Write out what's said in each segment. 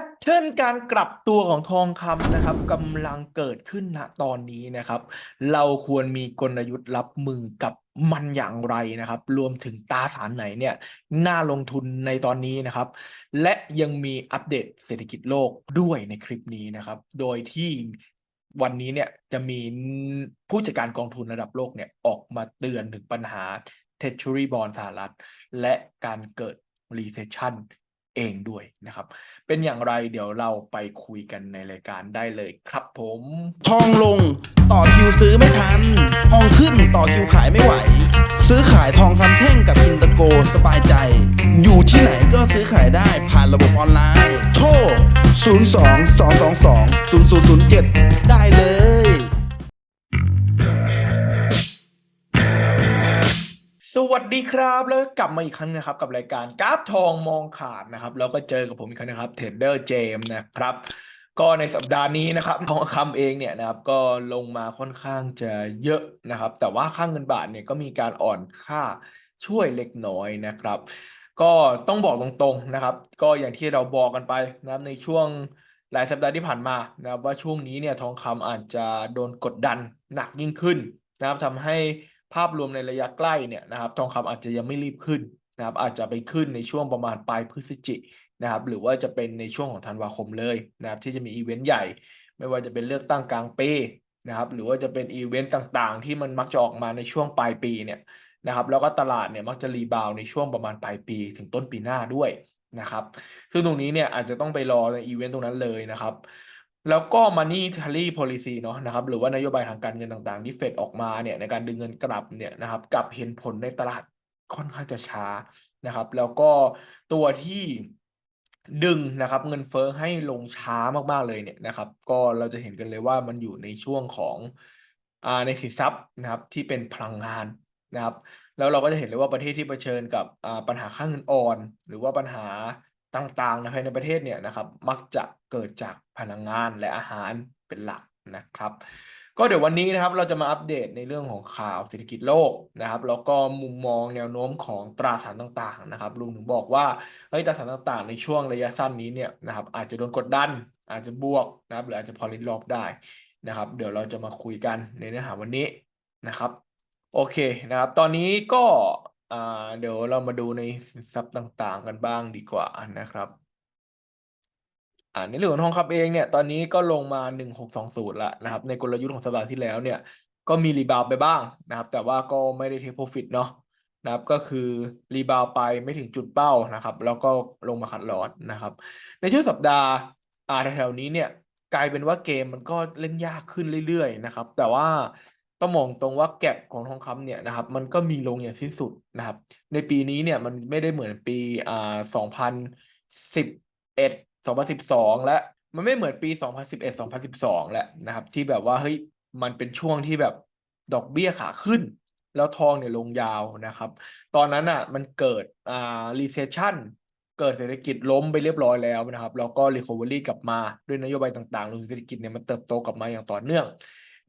ทเทิร์นการกลับตัวของทองคำนะครับกำลังเกิดขึ้นณตอนนี้นะครับ เราควรมีกลยุทธ์รับมือกับมันอย่างไรนะครับ รวมถึงตราสารไหนเนี่ยน่าลงทุนในตอนนี้นะครับ และยังมีอัปเดตเศรษฐกิจโลกด้วยในคลิปนี้นะครับ โดยที่วันนี้เนี่ยจะมีผู้จัดการกองทุนระดับโลกเนี่ยออกมาเตือนถึงปัญหา Treasury Bond สหรัฐ และการเกิด Recession เองด้วยนะครับ เป็นอย่างไรเดี๋ยวเราไปคุยกันในรายการได้เลยครับผม ทองลง ต่อคิวซื้อไม่ทัน ทองขึ้นต่อคิวขายไม่ไหว ซื้อขายทองคำแท่งกับอินเตอร์โกสบายใจ อยู่ที่ไหนก็ซื้อขายได้ผ่านระบบออนไลน์ โทร 02 222 0007 ได้เลย วัสดีครับแล้วกลับมาอีกครั้งนะครับ กับรายการกราฟทองมองขาดนะครับ แล้วก็เจอกับผมอีกครั้งนะครับเทรดเดอร์เจมนะครับ ก็ในสัปดาห์นี้นะครับทองคำเองเนี่ยนะครับ ก็ลงมาค่อนข้างจะเยอะนะครับ แต่ว่าค่างเงินบาทเนี่ยก็มีการอ่อนค่าช่วยเล็กน้อยนะครับ ก็ต้องบอกตรงๆนะครับ ก็อย่างที่เราบอกกันไปนะครับในช่วงหลายสัปดาห์ที่ผ่านมานะครับว่าช่วงนี้เนี่ยทองคำอาจจะโดนกดดันหนักยิ่งขึ้นนะครับทำให้ ภาพรวมในระยะใกล้เนี่ยนะครับทองคำอาจจะยังไม่รีบขึ้นนะครับอาจจะไปขึ้นในช่วงประมาณปลายพฤศจิกนะครับหรือว่าจะเป็นในช่วงของธันวาคมเลยนะครับที่จะมีอีเวนต์ใหญ่ ไม่ว่าจะเป็นเลือกตั้งกลางปีนะครับหรือว่าจะเป็นอีเวนต์ต่างๆ ที่มันมักจะออกมาในช่วงปลายปีเนี่ยนะครับแล้วก็ตลาดเนี่ยมักจะรีบาวในช่วงประมาณปลายปี ถึงต้นปีหน้าด้วยนะครับซึ่งตรงนี้เนี่ยอาจจะต้องไปรอในอีเวนต์ตรงนั้นเลยนะครับ แล้วก็ monetary policy เนาะนะครับหรือว่านโยบายทางการเงินต่างๆ ที่เฟดออกมาเนี่ยในการดึงเงินกลับเนี่ยนะครับกลับเห็นผลในตลาดค่อนข้างจะช้านะครับ แล้วก็ตัวที่ดึงนะครับเงินเฟ้อให้ลงช้ามากๆเลยเนี่ยนะครับ ก็เราจะเห็นกันเลยว่ามันอยู่ในช่วงของอ่าในสินทรัพย์นะครับที่เป็นพลังงานนะครับ แล้วเราก็จะเห็นเลยว่าประเทศที่เผชิญกับปัญหาค่าเงินอ่อน หรือว่าปัญหา ต่างๆในภายในประเทศเนี่ยนะครับ มักจะเกิดจากพลังงานและอาหารเป็นหลักนะครับ ก็เดี๋ยววันนี้นะครับเราจะมาอัปเดตในเรื่องของข่าวเศรษฐกิจโลกนะครับแล้วก็มุมมองแนวโน้มของตราสารต่างๆนะครับลุงถึงบอกว่าเฮ้ยตราสารต่างๆ ในช่วงระยะสั้นนี้เนี่ยนะครับ อาจจะโดนกดดัน อาจจะบวกนะครับหรืออาจจะพอลิ้นรอบได้นะครับ เดี๋ยวเราจะมาคุยกันในเนื้อหาวันนี้นะครับ โอเคนะครับ ตอนนี้ก็ อ่าเดี๋ยวเรามาดูในสินทรัพย์ต่าง ๆ กันบ้างดีกว่านะครับอ่าในเรื่องของทองคำเองเนี่ยตอนนี้ก็ลงมาหนึ่งหกสองศูนย์ละนะครับ ในกลยุทธ์ของสัปดาห์ที่แล้วเนี่ย ก็มีรีบาวไปบ้างนะครับ แต่ว่าก็ไม่ได้เทคโปรฟิตเนาะนะครับก็คือรีบาวไปไม่ถึงจุดเป้านะครับ แล้วก็ลงมาขัดลอตนะครับ ในช่วงสัปดาห์อ่าแถวๆนี้เนี่ยกลายเป็นว่าเกมมันก็เล่นยากขึ้นเรื่อยๆนะครับ แต่ว่า ต้องมองตรงว่าแก็บของทองคำเนี่ยนะครับ มันก็มีลงอย่างสิ้นสุดนะครับ ในปีนี้เนี่ยมันไม่ได้เหมือนปีอ่าสองพันสิบเอ็ดสองพันสิบสองและมันไม่เหมือนปีสองพันสิบเอ็ดสองพันสิบสองแล้วนะครับ ที่แบบว่าเฮ้ยมันเป็นช่วงที่แบบดอกเบี้ยขาขึ้น แล้วทองเนี่ยลงยาวนะครับ ตอนนั้นอะมันเกิดอ่า recession เกิดเศรษฐกิจล้มไปเรียบร้อยแล้วนะครับแล้วก็ recovery กลับมาด้วยนโยบายต่างๆรวมเศรษฐกิจเนี่ยมันเติบโตกลับมาอย่างต่อเนื่อง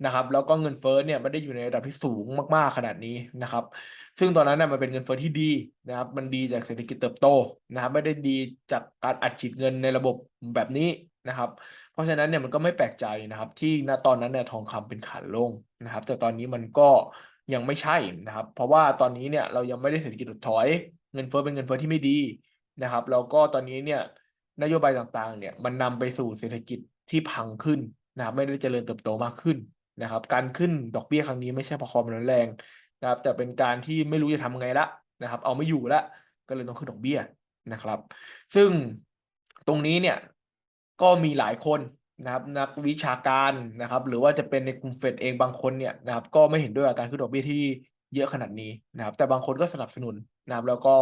นะครับแล้วก็เงินเฟ้อเนี่ยไม่ได้อยู่ในระดับที่สูงมากๆขนาดนี้นะครับ ซึ่งตอนนั้นน่ะมันเป็นเงินเฟ้อที่ดีนะครับ มันดีจากเศรษฐกิจเติบโตนะครับ ไม่ได้ดีจากการอัดฉีดเงินในระบบแบบนี้นะครับ เพราะฉะนั้นเนี่ยมันก็ไม่แปลกใจนะครับ ที่ณตอนนั้นเนี่ยทองคำเป็นขาลงนะครับ แต่ตอนนี้มันก็ยังไม่ใช่นะครับ เพราะว่าตอนนี้เนี่ยเรายังไม่ได้เศรษฐกิจถดถอย เงินเฟ้อเป็นเงินเฟ้อที่ไม่ดีนะครับแล้วก็ตอนนี้เนี่ยนโยบายต่างๆ เนี่ยมันนำไปสู่เศรษฐกิจที่พังขึ้นนะครับไม่ได้เจริญเติบโตมากขึ้น นะครับ การขึ้นดอกเบี้ยครั้งนี้ไม่ใช่เพราะความรุนแรงนะครับ แต่เป็นการที่ไม่รู้จะทำไงละนะครับ เอาไม่อยู่ละก็เลยต้องขึ้นดอกเบี้ยนะครับ ซึ่งตรงนี้เนี่ยก็มีหลายคนนะครับนักวิชาการนะครับ หรือว่าจะเป็นในกลุ่มเฟดเองบางคนเนี่ยนะครับ ก็ไม่เห็นด้วยกับการขึ้นดอกเบี้ยที่เยอะขนาดนี้นะครับ แต่บางคนก็สนับสนุนนะครับ แล้วก็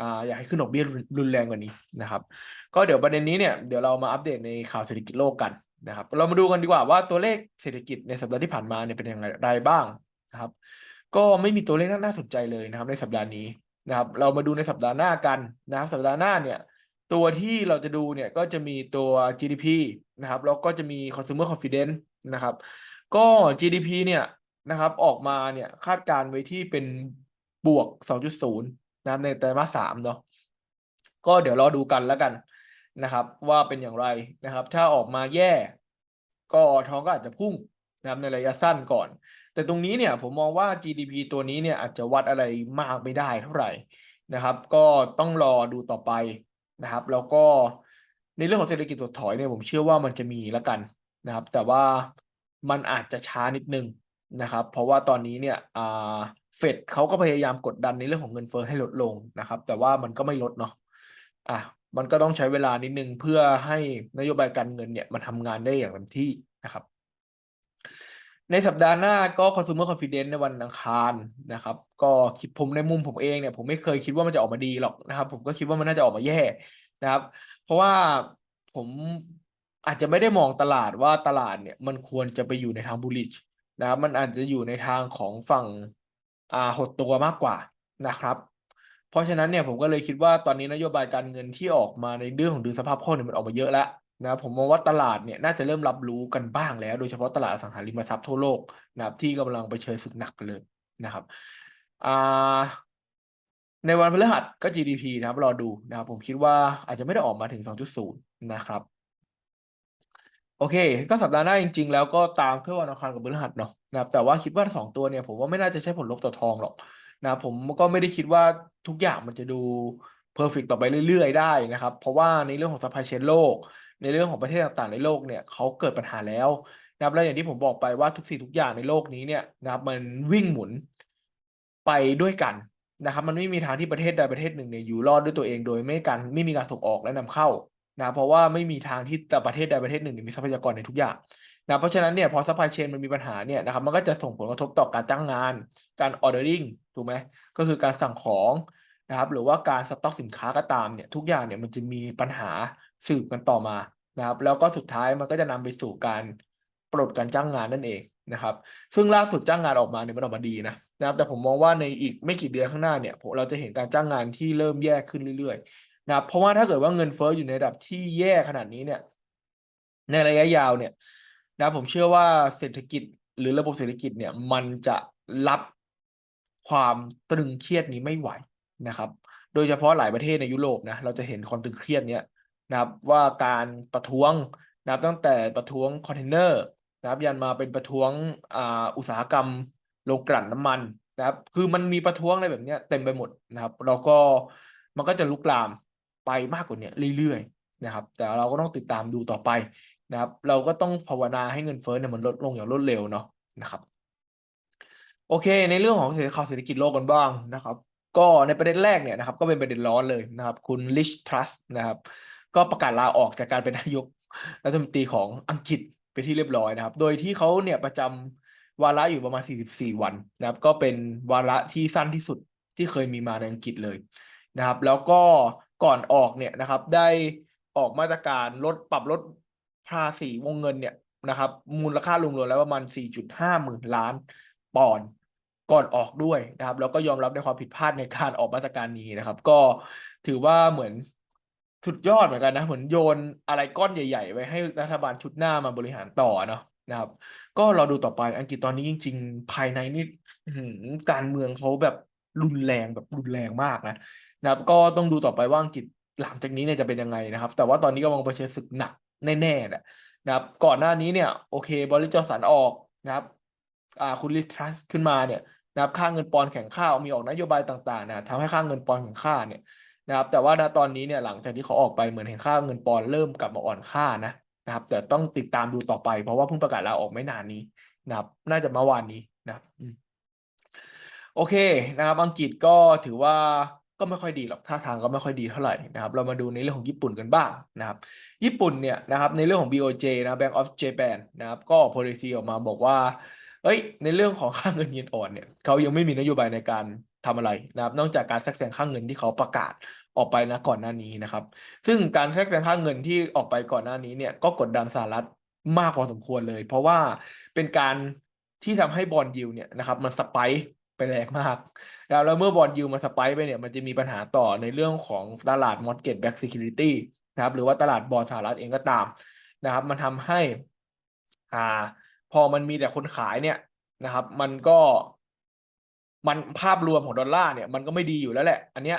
ออยากให้ขึ้นดอกเบี้ยรุนรุนแรงกว่านี้นะครับ ก็เดี๋ยวประเด็นนี้เนี่ยเดี๋ยวเรามาอัปเดตในข่าวเศรษฐกิจโลกกัน นะครับ เรามาดูกันดีกว่าว่าตัวเลขเศรษฐกิจในสัปดาห์ที่ผ่านมาเนี่ยเป็นอย่างไรบ้างนะครับ ก็ไม่มีตัวเลขน่าสนใจเลยนะครับ ในสัปดาห์นี้นะครับ เรามาดูในสัปดาห์หน้ากันนะครับสัปดาห์หน้าเนี่ยตัวที่เราจะดูเนี่ยก็จะมีตัว GDP นะครับแล้วก็จะมี consumer confidence นะครับ ก็ GDP เนี่ยนะครับออกมาเนี่ยคาดการณ์ไว้ที่เป็นบวก 2.0 นะในไตรมาสสามเนาะก็เดี๋ยวรอดูกันแล้วกัน นะครับ ว่าเป็นอย่างไรนะครับ ถ้าออกมาแย่ ก็ทองก็อาจจะพุ่งนะครับในระยะสั้นก่อน แต่ตรงนี้เนี่ยผมมองว่า GDP ตัวนี้เนี่ยอาจจะวัดอะไรมากไม่ได้เท่าไหร่นะครับ ก็ต้องรอดูต่อไปนะครับ แล้วก็ในเรื่องของเศรษฐกิจถดถอยเนี่ยผมเชื่อว่ามันจะมีล้วกันนะครับ แต่ว่ามันอาจจะช้านิดนึงนะครับ เพราะว่าตอนนี้เนี่ยเฟดเขาก็พยายามกดดันในเรื่องของเงินเฟ้อให้ลดลงนะครับ แต่ว่ามันก็ไม่ลดเนาะอะ มันก็ต้องใช้เวลานิดนึงเพื่อให้นโยบายการเงินเนี่ยมันทำงานได้อย่างเต็มที่นะครับ ในสัปดาห์หน้าก็ consumer confidence ในวันอังคารนะครับ ก็คิดผมในมุมผมเองเนี่ยผมไม่เคยคิดว่ามันจะออกมาดีหรอกนะครับ ผมก็คิดว่ามันน่าจะออกมาแย่นะครับ เพราะว่าผมอาจจะไม่ได้มองตลาดว่าตลาดเนี่ยมันควรจะไปอยู่ในทาง bullish นะครับมันอาจจะอยู่ในทางของฝั่งอ่าหดตัวมากกว่านะครับ เพราะฉะนั้นเนี่ยผมก็เลยคิดว่าตอนนี้นโยบายการเงินที่ออกมาในเรื่องของดูสภาพคล่องเนี่ยมันออกมาเยอะแล้วนะผมมองว่าตลาดเนี่ยน่าจะเริ่มรับรู้กันบ้างแล้ว โดยเฉพาะตลาดอสังหาริมทรัพย์ทั่วโลกนะครับที่กำลังไปเชิญศึกหนักเลยนะครับอ่าในวันพฤหัสก็ GDP นะครับรอดูนะครับผมคิดว่าอาจจะไม่ได้ออกมาถึง 2.0 นะครับ โอเค ก็สัปดาห์หน้าจริง ๆ แล้วก็ตามแค่อวันอังคารกับพฤหัสเนาะนะครับแต่ว่าคิดว่าสองตัวเนี่ยผมว่าไม่น่าจะใช่ผลลบต่อทองหรอก นะผมก็ไม่ได้คิดว่าทุกอย่างมันจะดูเพอร์เฟกต่อไปเรื่อยๆ ได้นะครับ เพราะว่าในเรื่องของ supply chain โลก ในเรื่องของประเทศต่างๆในโลกเนี่ยเขาเกิดปัญหาแล้วนะครับแล้วอย่างที่ผมบอกไปว่าทุกสิ่งทุกอย่างในโลกนี้เนี่ยนะครับมันวิ่งหมุนไปด้วยกันนะครับ มันไม่มีทางที่ประเทศใดประเทศหนึ่งเนี่ยอยู่รอดด้วยตัวเองโดยไม่การไม่มีการส่งออกและนำเข้านะเพราะว่าไม่มีทางที่แต่ประเทศใดประเทศหนึ่งเนี่ยมีทรัพยากรในทุกอย่าง นะเพราะฉะนั้นเนี่ยพอ supply chain มันมีปัญหาเนี่ยนะครับมันก็จะส่งผลกระทบต่อการจ้างงาน การ ordering ถูกไหมก็คือการสั่งของนะครับหรือว่าการสต็อกสินค้าก็ตามเนี่ยทุกอย่างเนี่ยมันจะมีปัญหาสืบกันต่อมานะครับแล้วก็สุดท้ายมันก็จะนำไปสู่การปลดการจ้างงานนั่นเองนะครับ ซึ่งล่าสุดจ้างงานออกมาเนี่ยมันออกมาดีนะนะครับ แต่ผมมองว่าในอีกไม่กี่เดือนข้างหน้าเนี่ยเราจะเห็นการจ้างงานที่เริ่มแย่ขึ้นเรื่อยๆนะครับเพราะว่าถ้าเกิดว่าเงินเฟ้ออยู่ในระดับที่แย่ขนาดนี้เนี่ย ในระยะยาวเนี่ย นะผมเชื่อว่าเศรษฐกิจหรือระบบเศรษฐกิจเนี่ยมันจะรับความตรึงเครียดนี้ไม่ไหวนะครับ โดยเฉพาะหลายประเทศในยุโรปนะเราจะเห็นความตึงเครียดเนี้ยนะครับว่าการประท้วงนะครับตั้งแต่ประท้วงคอนเทนเนอร์นะครับยันมาเป็นประท้วงอ่าอุตสาหกรรมโรงกลั่นน้ำมันนะครับคือมันมีประท้วงอะไรแบบเนี้ยเต็มไปหมดนะครับแล้วก็มันก็จะลุกลามไปมากกว่าเนี้ยเรื่อยๆนะครับ แต่เราก็ต้องติดตามดูต่อไป นะครับ เราก็ต้องภาวนาให้เงินเฟ้อเนี่ยมันลดลงอย่างรวดเร็วเนาะนะครับ โอเค ในเรื่องของเศรษฐข่าวเศรษฐกิจโลกกันบ้างนะครับ ก็ในประเด็นแรกเนี่ยนะครับ ก็เป็นประเด็นร้อนเลยนะครับ คุณลิชทรัสนะครับ ก็ประกาศลาออกจากการเป็นนายกรัฐมนตรีของอังกฤษไปที่เรียบร้อยนะครับ โดยที่เขาเนี่ยประจำวาระอยู่ประมาณ 44 วันนะครับ ก็เป็นวาระที่สั้นที่สุดที่เคยมีมาในอังกฤษเลยนะครับ แล้วก็ก่อนออกเนี่ยนะครับ ได้ออกมาตรการลดปรับลด ภาษีวงเงินเนี่ยนะครับ มูลค่ารวมๆแล้วประมาณ 4.5 หมื่นล้านปอนด์ก่อนออกด้วยนะครับ แล้วก็ยอมรับในความผิดพลาดในการออกมาตรการนี้นะครับ ก็ถือว่าเหมือนสุดยอดเหมือนกันนะ เหมือนโยนอะไรก้อนใหญ่ ๆ ไว้ให้รัฐบาลชุดหน้ามาบริหารต่อเนาะนะครับ ก็รอดูต่อไปอังกฤษตอนนี้จริง ๆ ภายในนี่การเมืองเขาแบบรุนแรงแบบรุนแรงมากนะนะครับ ก็ต้องดูต่อไปว่าอังกฤษหลังจากนี้เนี่ยจะเป็นยังไงนะครับ แต่ว่าตอนนี้กำลังเชิญศึกหนัก แน่ๆนะครับ ก่อนหน้านี้เนี่ยโอเคบริจอสันออกนะครับคุณลิทรัสขึ้นมาเนี่ยนะครับค่าเงินปอนด์แข็งค่ามีออกนโยบายต่างๆนะทำให้ค่าเงินปอนด์แข็งค่าเนี่ยนะครับ แต่ว่าณตอนนี้เนี่ยหลังจากที่เขาออกไปเหมือนเห็นค่าเงินปอนด์เริ่มกลับมาอ่อนค่านะนะครับ แต่ต้องติดตามดูต่อไปเพราะว่าเพิ่งประกาศลาออกไม่นานนี้นะครับ น่าจะเมื่อวานนี้นะครับโอเคนะครับอังกฤษก็ถือว่า ก็ไม่ค่อยดีหรอกท่าทางก็ไม่ค่อยดีเท่าไหร่นะครับ เรามาดูในเรื่องของญี่ปุ่นกันบ้างนะครับ ญี่ปุ่นเนี่ยนะครับในเรื่องของ BOJ นะ Bank of Japan นะครับก็ policy ออกมาบอกว่าเอ้ย ในเรื่องของค่าเงินเยนอ่อนเนี่ยเขายังไม่มีนโยบายในการทำอะไรนะครับ นอกจากการแทรกแซงค่าเงินที่เขาประกาศออกไปนะก่อนหน้านี้นะครับ ซึ่งการแทรกแซงค่าเงินที่ออกไปก่อนหน้านี้เนี่ยก็กดดันสหรัฐมากพอสมควรเลย เพราะว่าเป็นการที่ทำให้บอลยิวเนี่ยนะครับมันสไปค์ ไปแรงมาก แล้วแล้วเมื่อบอลยิวมันสไปไปเนี่ยมันจะมีปัญหาต่อในเรื่องของตลาด mortgage backed security นะครับหรือว่าตลาดบอลสหรัฐเองก็ตามนะครับ มันทำให้อ่า พอมันมีแต่คนขายเนี่ยนะครับ มันก็มันภาพรวมของดอลลาร์เนี่ยมันก็ไม่ดีอยู่แล้วแหละ อันเนี้ย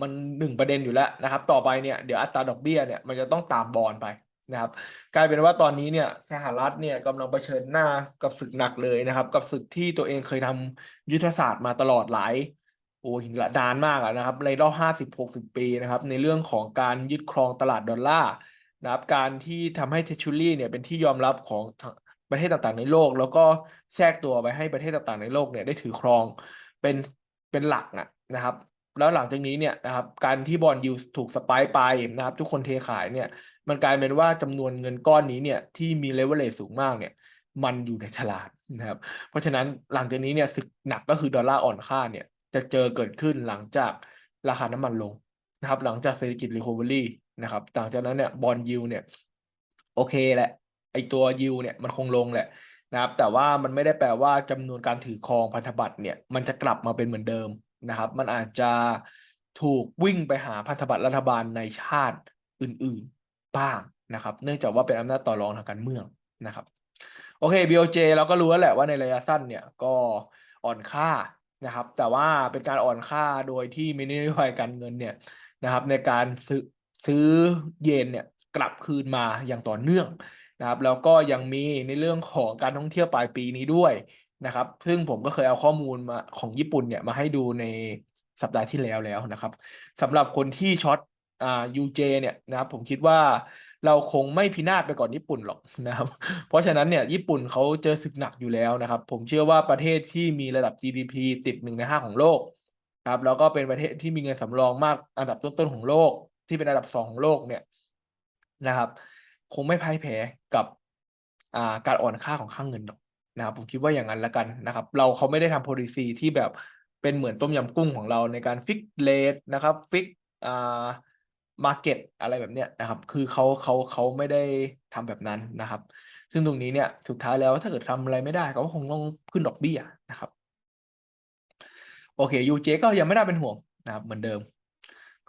มันหนึ่งประเด็นอยู่แล้วนะครับ ต่อไปเนี่ยเดี๋ยวอัตราดอกเบี้ยเนี่ยมันจะต้องตามบอลไป นะครับกลายเป็นว่าตอนนี้เนี่ยสหรัฐเนี่ยกำลังเผชิญหน้ากับศึกหนักเลยนะครับ กับศึกที่ตัวเองเคยทำยุทธศาสตร์มาตลอดหลายโอ้ยละนานมากอะนะครับ ในรอบห้าสิบหกสิบปีนะครับ ในเรื่องของการยึดครองตลาดดอลลาร์นะครับการที่ทำให้เท s ูรี่เนี่ยเป็นที่ยอมรับของประเทศต่างๆในโลก แล้วก็แทรกตัวไปให้ประเทศต่างๆในโลกเนี่ยได้ถือครองเป็นเป็นหลักอะนะครับ แล้วหลังจากนี้เนี่ยนะครับการที่บอลยูถูกสปายไปนะครับ ทุกคนเทขายเนี่ย มันกลายเป็นว่าจำนวนเงินก้อนนี้เนี่ยที่มีเลเวลเลสูงมากเนี่ยมันอยู่ในตลาดนะครับ เพราะฉะนั้นหลังจากนี้เนี่ยศึกหนักก็คือดอลลาร์อ่อนค่าเนี่ยจะเจอเกิดขึ้นหลังจากราคาน้ำมันลงนะครับ หลังจากเศรษฐกิจรีค o เวอรี่นะครับหลังจากนั้นเนี่ยบอลยูเนี่ยโอเคแหละไอตัวยูเนี่ยมันคงลงแหละนะครับ แต่ว่ามันไม่ได้แปลว่าจำนวนการถือครองพันธบัตรเนี่ยมันจะกลับมาเป็นเหมือนเดิมนะครับ มันอาจจะถูกวิ่งไปหาพันธบัตรรัฐบาลในชาติอื่น บ้างนะครับ เนื่องจากว่าเป็นอำนาจต่อรองทางการเมืองนะครับโอเค BOJ เราก็รู้แล้วแหละว่าในระยะสั้นเนี่ยก็อ่อนค่านะครับ แต่ว่าเป็นการอ่อนค่าโดยที่มีนโยบายการเงินเนี่ยนะครับ ในการซื้อซื้อเยนเนี่ยกลับคืนมาอย่างต่อเนื่องนะครับ แล้วก็ยังมีในเรื่องของการท่องเที่ยวปลายปีนี้ด้วยนะครับ ซึ่งผมก็เคยเอาข้อมูลมาของญี่ปุ่นเนี่ยมาให้ดูในสัปดาห์ที่แล้วแล้วนะครับสำหรับคนที่ช็อต อ่า UJ เจเนี่ยนะครับผมคิดว่าเราคงไม่พินาศไปก่อนญี่ปุ่นหรอกนะครับ เพราะฉะนั้นเนี่ยญี่ปุ่นเขาเจอศึกหนักอยู่แล้วนะครับ ผมเชื่อว่าประเทศที่มีระดับ GDP ติดหนึ่งในห้าของโลกครับแล้วก็เป็นประเทศที่มีเงินสำรองมากอันดับต้นๆของโลก ที่เป็นอันดับสองของโลกเนี่ยนะครับ คงไม่พ่ายแพ้กับอ่าการอ่อนค่าของค่างเงินหรอกนะครับผมคิดว่าอย่างนั้นละกันนะครับ เราเขาไม่ได้ทำ policy ที่แบบเป็นเหมือนต้มยำกุ้งของเราในการฟิกเ a ทนะครับฟิกอ่า มาเก็ตอะไรแบบเนี้ยนะครับ คือเขาเขาเขาไม่ได้ทำแบบนั้นนะครับ ซึ่งตรงนี้เนี่ยสุดท้ายแล้วถ้าเกิดทำอะไรไม่ได้เขาก็คงต้องขึ้นดอกเบี้ยนะครับ โอเค UJ ก็ยังไม่น่าเป็นห่วงนะครับ เหมือนเดิม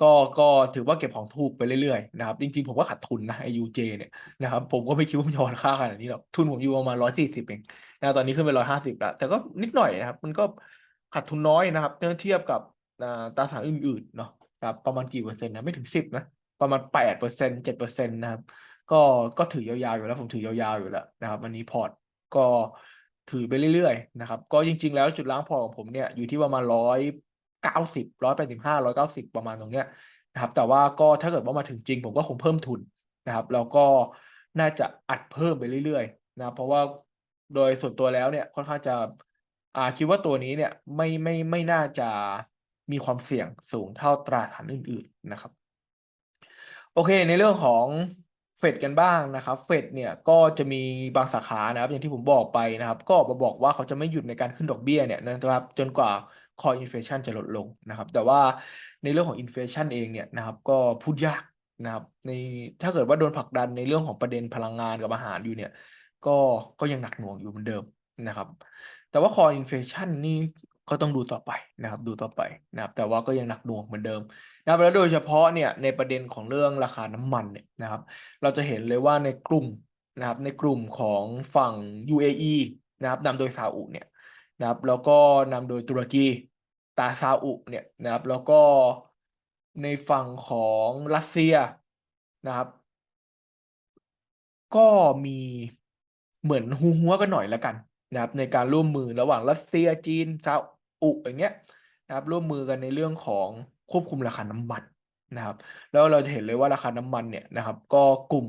ก็ก็ถือว่าเก็บของถูกไปเรื่อยๆนะครับ จริงๆ ผมก็ขาดทุนนะไอ้ UJ เนี่ยนะครับ ผมก็ไม่คิดว่ามันจะอ่อนค่าขนาดนี้หรอกทุนผมอยู่ประมาณร้อยสี่สิบเองนะตอนนี้ขึ้นไปร้อยห้าสิบแล้วแต่ก็นิดหน่อยนะครับ มันก็ขาดทุนน้อยนะครับเมื่อเทียบกับอ่าตราสารอื่นๆเนาะ ครับประมาณกี่เปอร์เซ็นต์นะไม่ถึงสิบนะประมาณแปดเปอร์เซ็นต์เจ็ดเปอร์เซ็นต์นะครับ ก็ก็ถือยาวๆอยู่แล้วผมถือยาวๆอยู่แล้วนะครับวันนี้พอร์ตก็ถือไปเรื่อยๆนะครับ ก็จริง ๆ แล้วจุดล้างพอร์ตของผมเนี่ยอยู่ที่ประมาณร้อยเก้าสิบร้อยแปดสิบห้าร้อยเก้าสิบประมาณตรงเนี้ยนะครับ แต่ว่าก็ถ้าเกิดว่ามาถึงจริง ผมก็คงเพิ่มทุนนะครับ แล้วก็น่าจะอัดเพิ่มไปเรื่อยๆนะครับเพราะว่าโดยส่วนตัวแล้วเนี่ยค่อนข้างจะอ่าคิดว่าตัวนี้เนี่ยไม่ไม่ไม่น่าจะ มีความเสี่ยงสูงเท่าตราสารอื่น ๆนะครับ โอเค ในเรื่องของเฟดกันบ้างนะครับเฟดเนี่ยก็จะมีบางสาขานะครับ อย่างที่ผมบอกไปนะครับ ก็มาบอกว่าเขาจะไม่หยุดในการขึ้นดอกเบี้ยเนี่ยนะครับ จนกว่า core inflation จะลดลงนะครับ แต่ว่าในเรื่องของ inflation เองเนี่ยนะครับ ก็พูดยากนะครับ ในถ้าเกิดว่าโดนผลักดันในเรื่องของประเด็นพลังงานกับอาหารอยู่เนี่ย ก็ก็ยังหนักหน่วงอยู่เหมือนเดิมนะครับ แต่ว่า core inflation นี่ ก็ต้องดูต่อไปนะครับดูต่อไปนะครับแต่ว่าก็ยังหนักหน่วงเหมือนเดิมนะครับแล้วโดยเฉพาะเนี่ยในประเด็นของเรื่องราคาน้ำมันเนี่ยนะครับเราจะเห็นเลยว่าในกลุ่มนะครับในกลุ่มของฝั่ง UAE นะครับนำโดยซาอุเนี่ยนะครับแล้วก็นำโดยตุรกีตาซาอุเนี่ยนะครับแล้วก็ในฝั่งของรัสเซียนะครับ ก็มีเหมือนฮูฮัวกันหน่อยล้วกันนะครับในการร่วมมือระหว่างรัสเซียจีนซา อุอย่างเงี้ยนะครับร่วมมือกันในเรื่องของควบคุมราคาน้ำมันนะครับ แล้วเราจะเห็นเลยว่าราคาน้ำมันเนี่ยนะครับ ก็กลุ่ม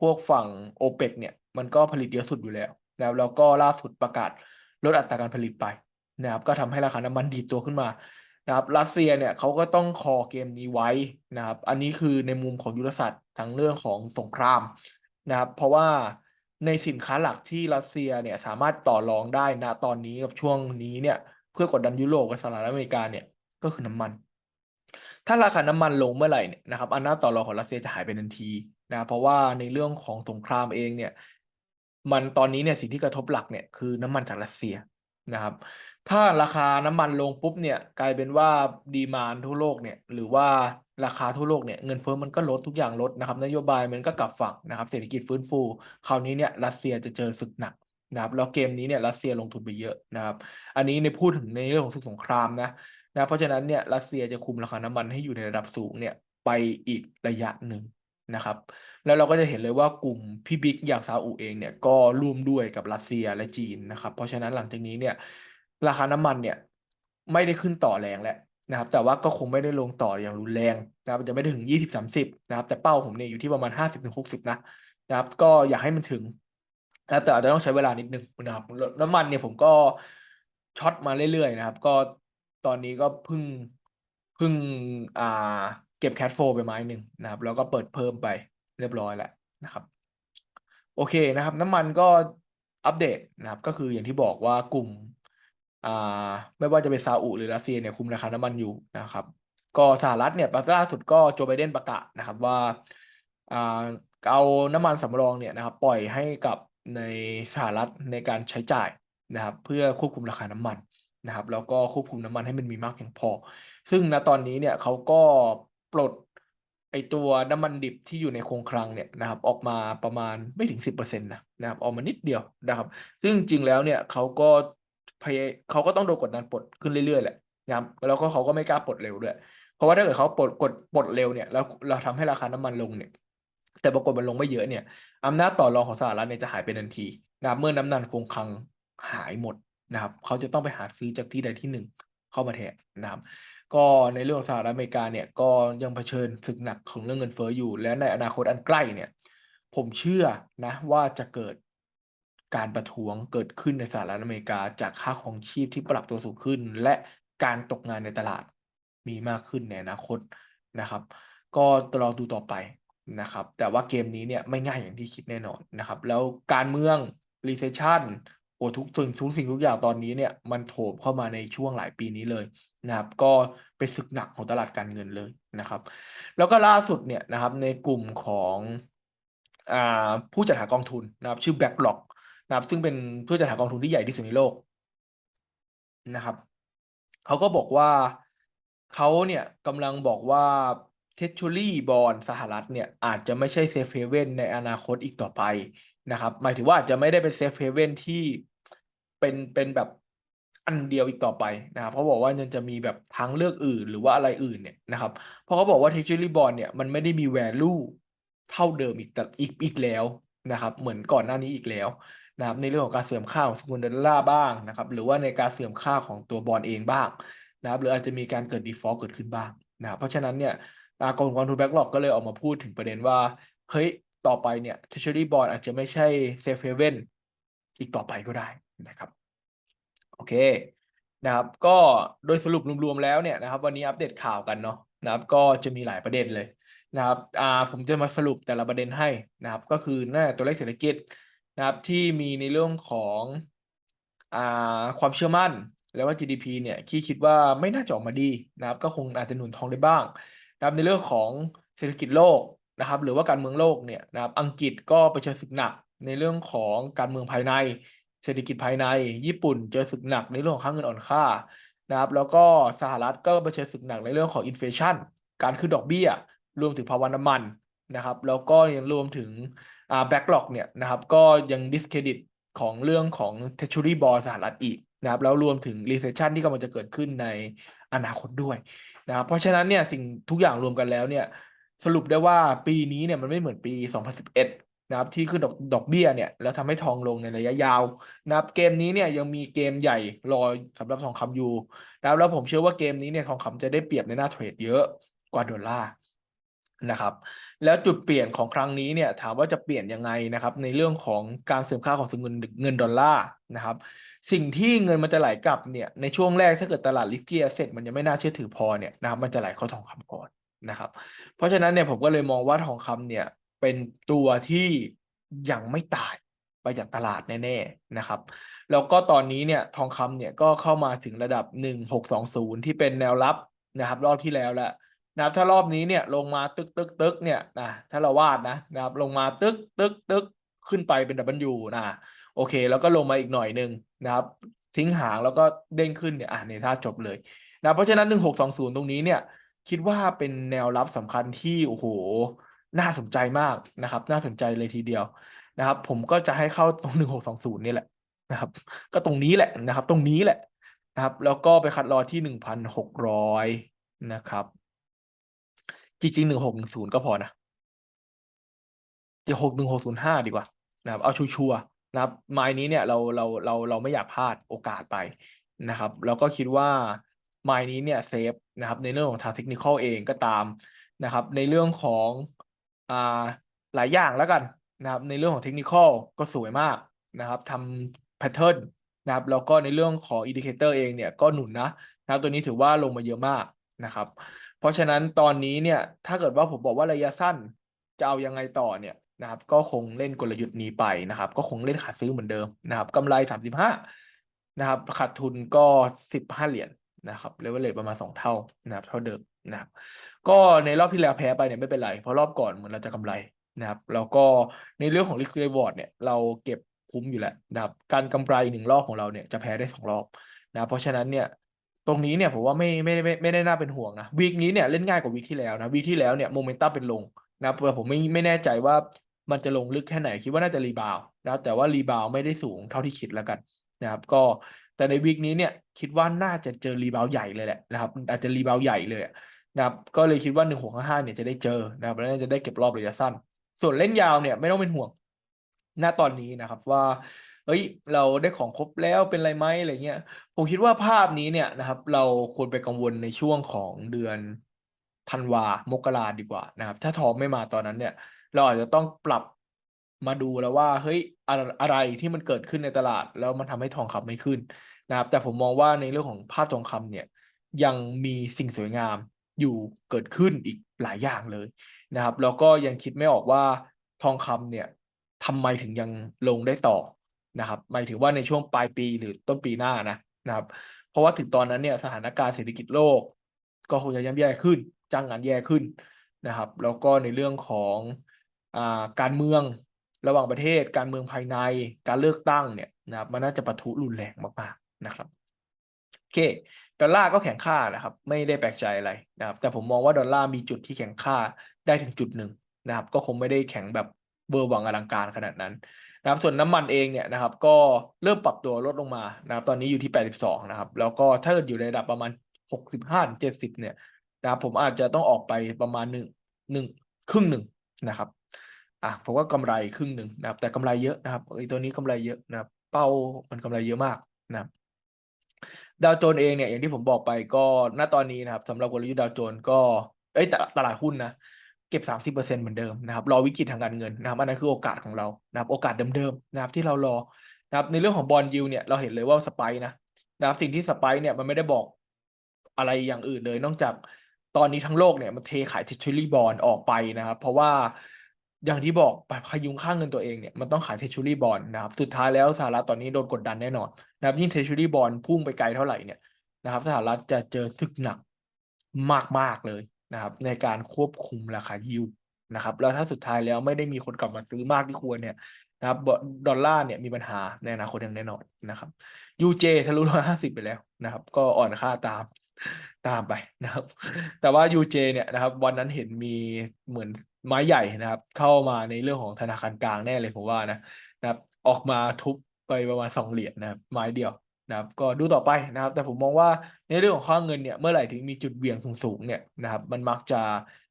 พวกฝั่งโอเปกเนี่ยมันก็ผลิตเยอะสุดอยู่แล้วนะครับแล้วก็ล่าสุดประกาศลดอัตราการผลิตไปนะครับ ก็ทำให้ราคาน้ำมันดีดตัวขึ้นมานะครับรัสเซียเนี่ยเขาก็ต้องคอเกมนี้ไว้นะครับ อันนี้คือในมุมของยุทธศาสตร์ทั้งเรื่องของสงครามนะครับ เพราะว่าในสินค้าหลักที่รัสเซียเนี่ยสามารถต่อรองได้นะตอนนี้กับช่วงนี้เนี่ย พื่อกดดันยุโรปกับสหรัฐอเมริกาเนี่ยก็คือน้ำมัน ถ้าราคาน้ำมันลงเมื่อไหร่เนี่ยนะครับอำนาจต่อรองของรัสเซียจะหายไปทันทีนะเพราะว่าในเรื่องของสงครามเองเนี่ยมันตอนนี้เนี่ยสิ่งที่กระทบหลักเนี่ยคือน้ำมันจากรัสเซียนะครับ ถ้าราคาน้ำมันลงปุ๊บเนี่ยกลายเป็นว่าดีมานทั่วโลกเนี่ยหรือว่าราคาทั่วโลกเนี่ยเงินเฟ้อมันก็ลดทุกอย่างลดนะครับ นโยบายมันก็กลับฝั่งนะครับ เศรษฐกิจฟื้นฟู คราวนี้เนี่ยรัสเซียจะเจอศึกหนัก นะครับแล้วเกมนี้เนี่ยรัสเซียลงทุนไปเยอะนะครับ อันนี้ในพูดถึงในเรื่องของศึกสงครามนะนะเพราะฉะนั้นเนี่ยรัสเซียจะคุมราคาน้ำมันให้อยู่ในระดับสูงเนี่ยไปอีกระยะหนึ่งนะครับ แล้วเราก็จะเห็นเลยว่ากลุ่มพี่บิ๊กอย่างซาอุเองเนี่ยก็ร่วมด้วยกับรัสเซียและจีนนะครับ เพราะฉะนั้นหลังจากนี้เนี่ยราคาน้ำมันเนี่ยไม่ได้ขึ้นต่อแรงแล้วนะครับ แต่ว่าก็คงไม่ได้ลงต่ออย่างรุนแรงนะครับจะไม่ถึงยี่สิบสามสิบนะครับ แต่เป้าผมเนี่ยอยู่ที่ประมาณห้าสิบถึงหกสิบนะนะครับ ก็อยากให้มันถึง นะครับแต่อาจจะต้องใช้เวลานิดนึงนะครับน้ำมันเนี่ยผมก็ช็อตมาเรื่อยๆนะครับ ก็ตอนนี้ก็เพิ่งเพิ่งอ่าเก็บแคทโฟไปไม้หนึ่งนะครับ แล้วก็เปิดเพิ่มไปเรียบร้อยแล้วนะครับ โอเคนะครับ น้ำมันก็อัปเดตนะครับ ก็คืออย่างที่บอกว่ากลุ่มอ่าไม่ว่าจะเป็นซาอุหรือรัสเซียเนี่ยคุมราคาน้ำมันอยู่นะครับ ก็สหรัฐเนี่ยล่าสุดก็โจไบเดนประกาศนะครับว่าอ่าเอาน้ำมันสำรองเนี่ยนะครับ ปล่อยให้กับ ในสหรัฐในการใช้จ่ายนะครับ เพื่อควบคุมราคาน้ำมันนะครับ แล้วก็ควบคุมน้ำมันให้มันมีมากเพียงพอ ซึ่งณตอนนี้เนี่ยเขาก็ปลดไอตัวน้ำมันดิบที่อยู่ในโครงคลังเนี่ยนะครับ ออกมาประมาณไม่ถึงสิบเปอร์เซ็นต์นะนะครับออกมานิดเดียวนะครับ ซึ่งจริงแล้วเนี่ยเขาก็พยเขาก็ต้องโดนกดดันปลดขึ้นเรื่อยๆแหละนะครับแล้วก็เขาก็ไม่กล้าปลดเร็วด้วย เพราะว่าถ้าเกิดเขาปลดกดปลดเร็วเนี่ยแล้วเราทำให้ราคาน้ำมันลงเนี่ย แต่ปรากฏมันลงไม่เยอะเนี่ยอำนาจต่อรองของสหรัฐเนี่ยจะหายไปทันทีนะครับเมื่อน้ำมันคงคลังหายหมดนะครับ เขาจะต้องไปหาซื้อจากที่ใดที่หนึ่งเข้ามาแทนนะครับ ก็ในเรื่องของสหรัฐอเมริกาเนี่ยก็ยังเผชิญศึกหนักของเรื่องเงินเฟ้ออยู่ และในอนาคตอันใกล้เนี่ย ผมเชื่อนะว่าจะเกิดการประท้วงเกิดขึ้นในสหรัฐอเมริกา จากค่าของชีพที่ปรับตัวสูงขึ้น และการตกงานในตลาดมีมากขึ้นในอนาคตนะครับ ก็รอดูต่อไป นะครับ แต่ว่าเกมนี้เนี่ยไม่ง่ายอย่างที่คิดแน่นอนนะครับ แล้วการเมือง recession โอ้ทุกสิ่งทุกสิ่งทุกอย่างตอนนี้เนี่ยมันโถมเข้ามาในช่วงหลายปีนี้เลยนะครับ ก็เป็นศึกหนักของตลาดการเงินเลยนะครับ แล้วก็ล่าสุดเนี่ยนะครับในกลุ่มของอผู้จัดหากองทุนนะครับชื่อ BlackRock นะครับซึ่งเป็นผู้จัดหากองทุนที่ใหญ่ที่สุดในโลกนะครับเขาก็บอกว่าเขาเนี่ยกำลังบอกว่า Treasury Bond สหรัฐเนี่ยอาจจะไม่ใช่เซฟเฮเว่นในอนาคตอีกต่อไปนะครับ หมายถึงว่าอาจจะไม่ได้เป็นเซฟเฮเว่นที่เป็นเป็นแบบอันเดียวอีกต่อไปนะครับเขาบอกว่ายังจะมีแบบทางเลือกอื่นหรือว่าอะไรอื่นเนี่ยนะครับ เพราะเขาบอกว่า Treasury Bond เนี่ยมันไม่ได้มี value เท่าเดิมอีกแต่อีกอีกแล้วนะครับ เหมือนก่อนหน้านี้อีกแล้วนะครับในเรื่องของการเสื่อมค่าของสกุลดอลลาร์บ้างนะครับ หรือว่าในการเสื่อมค่าของตัวบอลเองบ้างนะครับ หรืออาจจะมีการเกิด default เกิดขึ้นบ้างนะครับเพราะฉะนั้นเนี่ย กองกองทุนแบ็กหลอกก็เลยออกมาพูดถึงประเด็นว่า เฮ้ย ต่อไปเนี่ย Treasury Bond อาจจะไม่ใช่ safe haven อีกต่อไปก็ได้นะครับ โอเคนะครับ ก็โดยสรุปรวมๆแล้วเนี่ยนะครับ วันนี้อัปเดตข่าวกันเนาะนะครับ ก็จะมีหลายประเด็นเลยนะครับอ่าผมจะมาสรุปแต่ละประเด็นให้นะครับ ก็คือหน้าตัวเลขเศรษฐกิจนะครับที่มีในเรื่องของอ่าความเชื่อมั่น แล้วว่า GDP เนี่ย ที่คิดว่าไม่น่าจะออกมาดีนะครับ ก็คงอาจจะหนุนทองได้บ้าง นะครับในเรื่องของเศรษฐกิจโลกนะครับหรือว่าการเมืองโลกเนี่ยนะครับอังกฤษก็เผชิญศึกหนักในเรื่องของการเมืองภายใน เศรษฐกิจภายใน ญี่ปุ่นเจอศึกหนักในเรื่องของค่าเงินอ่อนค่านะครับแล้วก็สหรัฐก็เผชิญศึกหนักในเรื่องของอินเฟลชันการขึ้นดอกเบี้ย รวมถึงภาวะน้ำมันนะครับแล้วก็ยังรวมถึงอ่าแบ็กหลอกเนี่ยนะครับก็ยังดิสเครดิตของเรื่องของ Treasury Bond สหรัฐอีกนะครับแล้วรวมถึง recession ที่กำลังจะเกิดขึ้นในอนาคตด้วย นะครับเพราะฉะนั้นเนี่ยสิ่งทุกอย่างรวมกันแล้วเนี่ยสรุปได้ว่าปีนี้เนี่ยมันไม่เหมือนปี 2011 นะครับที่ขึ้นดอกดอกเบี้ยเนี่ยแล้วทำให้ทองลงในระยะยาวนะครับเกมนี้เนี่ยยังมีเกมใหญ่รอสำหรับทองคำอยู่นะครับแล้วผมเชื่อว่าเกมนี้เนี่ยทองคำจะได้เปรียบในหน้าเทรดเยอะกว่าดอลลาร์นะครับแล้วจุดเปลี่ยนของครั้งนี้เนี่ยถามว่าจะเปลี่ยนยังไงนะครับในเรื่องของการเสื่อมค่าของเงินเงินดอลลาร์นะครับ สิ่งที่เงินมันจะไหลกลับเนี่ยในช่วงแรกถ้าเกิดตลาด risky asset มันยังไม่น่าเชื่อถือพอเนี่ยนะครับมันจะไหลเข้าทองคำก่อนนะครับ เพราะฉะนั้นเนี่ยผมก็เลยมองว่าทองคำเนี่ยเป็นตัวที่ยังไม่ตายไปจากตลาดแน่ๆนะครับ แล้วก็ตอนนี้เนี่ยทองคำเนี่ยก็เข้ามาถึงระดับ 1620 ที่เป็นแนวรับนะครับรอบที่แล้วแล้วนะครับถ้ารอบนี้เนี่ยลงมาตึกตึกตึกเนี่ยนะถ้าเราวาดนะนะครับลงมาตึกตึกตึกขึ้นไปเป็น W นะ โอเค แล้วก็ลงมาอีกหน่อยหนึ่งนะครับ ทิ้งหางแล้วก็เด้งขึ้นเนี่ยอะในท่าจบเลยนะเพราะฉะนั้น 1620 ตรงนี้เนี่ยคิดว่าเป็นแนวรับสำคัญที่โอ้โหน่าสนใจมากนะครับ น่าสนใจเลยทีเดียวนะครับ ผมก็จะให้เข้าตรง 1620 นี่แหละนะครับ ก็ตรงนี้แหละนะครับ ตรงนี้แหละนะครับ แล้วก็ไปคัดลอที่หนึ่งพันหกร้อยนะครับ จริงๆหนึ่งหกหนึ่งศูนย์ก็พอนะเดี๋ยวหกหนึ่งหกศูนย์ห้าดีกว่านะครับ เอาชัวร์ นะครับไม้นี้เนี่ยเราเราเราเราไม่อยากพลาดโอกาสไปนะครับแล้วก็คิดว่าไม้นี้เนี่ยเซฟนะครับในเรื่องของทางเทคนิคเองก็ตามนะครับ ในเรื่องของอ่าหลายอย่างแล้วกันนะครับ ในเรื่องของเทคนิคก็สวยมากนะครับทำแพทเทิร์นนะครับแล้วก็ในเรื่องของอินดิเคเตอร์เองเนี่ยก็หนุนนะนะตัวนี้ถือว่าลงมาเยอะมากนะครับ เพราะฉะนั้นตอนนี้เนี่ยถ้าเกิดว่าผมบอกว่าระยะสั้นจะเอายังไงต่อเนี่ย นะครับก็คงเล่นกลยุทธ์นี้ไปนะครับ ก็คงเล่นขาซื้อเหมือนเดิมนะครับกำไรสามสิบห้านะครับขาดทุนก็สิบห้าเหรียญนะครับเลเวลเลทประมาณสองเท่านะครับ เท่าเดิมนะครับก็ในรอบที่แล้วแพ้ไปเนี่ยไม่เป็นไร เพราะรอบก่อนเหมือนเราจะกำไรนะครับแล้วก็ในเรื่องของ risk reward เนี่ยเราเก็บคุ้มอยู่แล้วนะครับการกำไรหนึ่งรอบของเราเนี่ยจะแพ้ได้สองรอบนะเพราะฉะนั้นเนี่ยตรงนี้เนี่ยผมว่าไม่ไม่ไม่ไม่ได้น่าเป็นห่วงนะวีคนี้เนี่ยเล่นง่ายกว่าวีคที่แล้วนะวีคที่แล้วเนี่ยโมเมนตัมเป็นลงนะแต่ผมไม่ไม่แน่ใจว่า มันจะลงลึกแค่ไหนคิดว่าน่าจะรีบาวนะแต่ว่ารีบาวไม่ได้สูงเท่าที่คิดแล้วกันนะครับ ก็แต่ในวีคนี้เนี่ยคิดว่าน่าจะเจอรีบาวใหญ่เลยแหละนะครับ อาจจะรีบาวใหญ่เลยนะครับ ก็เลยคิดว่าหนึ่งหกห้าเนี่ยจะได้เจอนะครับแล้วน่าจะได้เก็บรอบระยะสั้น ส่วนเล่นยาวเนี่ยไม่ต้องเป็นห่วงณตอนนี้นะครับว่าเฮ้ยเราได้ของครบแล้วเป็นไรไหมอะไรเงี้ยผมคิดว่าภาพนี้เนี่ยนะครับ เราควรไปกังวลในช่วงของเดือนธันวามกราดีกว่านะครับ ถ้าทองไม่มาตอนนั้นเนี่ย เราอาจจะต้องปรับมาดูแล้วว่าเฮ้ยอะไรที่มันเกิดขึ้นในตลาด แล้วมันทำให้ทองคำไม่ขึ้นนะครับ แต่ผมมองว่าในเรื่องของภาพทองคำเนี่ย ยังมีสิ่งสวยงามอยู่เกิดขึ้นอีกหลายอย่างเลยนะครับ แล้วก็ยังคิดไม่ออกว่าทองคำเนี่ยทำไมถึงยังลงได้ต่อนะครับหมายถึงว่าในช่วงปลายปีหรือต้นปีหน้านะนะครับ เพราะว่าถึงตอนนั้นเนี่ยสถานการณ์เศรษฐกิจโลก ก็คงจะย่ำแย่ขึ้น จ้างงานแย่ขึ้นนะครับ แล้วก็ในเรื่องของ การเมืองระหว่างประเทศ การเมืองภายใน การเลือกตั้งเนี่ยนะครับมันน่าจะปะทุรุนแรงมากๆนะครับโอเคดอลลาร์ก็แข็งค่านะครับ ไม่ได้แปลกใจอะไรนะครับ แต่ผมมองว่าดอลลาร์มีจุดที่แข็งค่าได้ถึงจุดหนึ่งนะครับ ก็คงไม่ได้แข็งแบบเวอร์วังอลังการขนาดนั้นนะครับส่วนน้ำมันเองเนี่ยนะครับ ก็เริ่มปรับตัวลดลงมานะครับ ตอนนี้อยู่ที่ 82 นะครับ แล้วก็ถ้าเกิดอยู่ในระดับประมาณ 65-70 เนี่ยนะครับผมอาจจะต้องออกไปประมาณหนึ่งหนึ่งครึ่งหนึ่งนะครับ อะผมว่ากำไรครึ่งหนึ่งนะครับ แต่กำไรเยอะนะครับไอ้ตัวนี้กำไรเยอะนะครับ เป้ามันกำไรเยอะมากนะครับดาวโจนส์เองเนี่ยอย่างที่ผมบอกไปก็ณตอนนี้นะครับสำหรับกลยุทธ์ดาวโจนส์ก็เอ้ยตลาดตลาดหุ้นนะเก็บสามสิบเปอร์เซ็นเหมือนเดิมนะครับ รอวิกฤตทางการเงินนะครับอันนั้นคือโอกาสของเรานะครับโอกาสเดิมๆนะครับที่เรารอนะครับในเรื่องของบอลยูเนี่ยเราเห็นเลยว่าสไปค์นะนะครับสิ่งที่สไปค์เนี่ยมันไม่ได้บอกอะไรอย่างอื่นเลย นอกจากตอนนี้ทั้งโลกเนี่ยมันเทขายเท r ช a รี่บอลออกไปนะครับ เพราะว่า อย่างที่บอกพยุงค่างเงินตัวเองเนี่ยมันต้องขายเทช a รี่บอลนะครับ สุดท้ายแล้วสหรัฐตอนนี้โดนกดดันแน่นอนนะครับยิ่งเทช a รี่บอลพุ่งไปไกลเท่าไหร่เนี่ยนะครับ สหรัฐจะเจอศึกหนักมาก ๆ เลยนะครับ ในการควบคุมราคายิวนะครับ แล้วถ้าสุดท้ายแล้วไม่ได้มีคนกลับมาซื้อมากที่ควรเนี่ยนะครับดอลลาร์เนี่ยมีปัญหาในอนาคตอย่างแน่นอนนะครับยูเจทะลุร้อยห้าสิบไปแล้วนะครับ ก็อ่อนค่าตามตามไปนะครับ แต่ว่า UJ เนี่ยนะครับ วันนั้นเห็นมีเหมือน ไม้ใหญ่นะครับ เข้ามาในเรื่องของธนาคารกลางแน่เลยผมว่านะนะครับ ออกมาทุบไปประมาณสองเหรียญนะครับไม้เดียวนะครับ ก็ดูต่อไปนะครับ แต่ผมมองว่าในเรื่องของค่าเงินเนี่ยเมื่อไหร่ถึงมีจุดเหวี่ยงสูงๆเนี่ยนะครับ มันมักจะ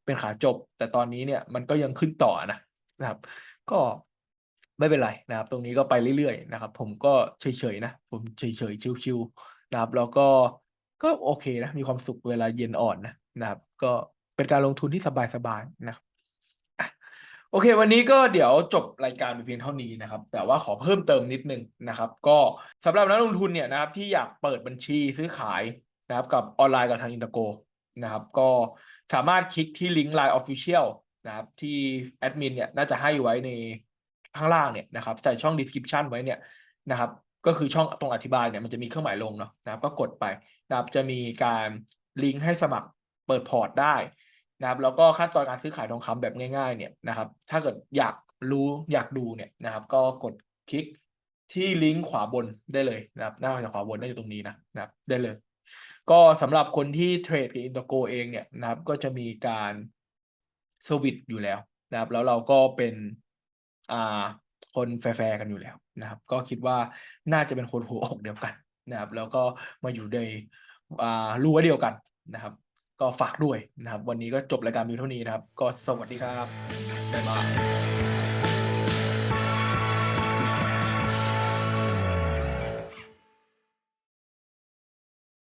เป็นขาจบ แต่ตอนนี้เนี่ยมันก็ยังขึ้นต่อนะนะครับ ก็ไม่เป็นไรนะครับ ตรงนี้ก็ไปเรื่อยๆนะครับ ผมก็เฉยๆนะ ผมเฉยๆชิวๆนะครับ แล้วก็ก็โอเคนะ มีความสุขเวลาเย็นอ่อนนะนะครับ ก็เป็นการลงทุนที่สบายๆนะครับอะ โอเค วันนี้ก็เดี๋ยวจบรายการไปเพียงเท่านี้นะครับ แต่ว่าขอเพิ่มเติมนิดนึงนะครับ ก็สำหรับนักลงทุนเนี่ยนะครับ ที่อยากเปิดบัญชีซื้อขายนะครับกับออนไลน์กับทางอินเตอร์โกนะครับ ก็สามารถคลิกที่ลิงก์ Line Official นะครับที่แอดมินเนี่ยน่าจะให้ไว้ในข้างล่างเนี่ยนะครับใส่ช่อง description ไว้เนี่ยนะครับ ก็คือช่องตรงอธิบายเนี่ยมันจะมีเครื่องหมายลงเนาะนะครับ ก็กดไปนะครับจะมีการลิงก์ให้สมัครเปิดพอร์ตได้ นะครับแล้วก็ขั้นตอนการซื้อขายทองคำแบบง่าย ๆ เนี่ยนะครับ ถ้าเกิดอยากรู้อยากดูเนี่ยนะครับ ก็กดคลิกที่ลิงก์ขวาบนได้เลยนะครับหน้าจากขวาบนได้อยู่ตรงนี้นะนะครับ ได้เลย ก็สำหรับคนที่เทรดกับอินโตโกเองเนี่ยนะครับ ก็จะมีการเซอร์วิสอยู่แล้วนะครับ แล้วเราก็เป็นอ่าคนแฟร์กันอยู่แล้วนะครับ ก็คิดว่าน่าจะเป็นคนหัวอกเดียวกันนะครับ แล้วก็มาอยู่ในอ่ารั้วเดียวกันนะครับ ก็ฝากด้วยนะครับ วันนี้ก็จบรายการมิวเท่านี้นะครับ ก็สวัสดีครับบ๊ายบาย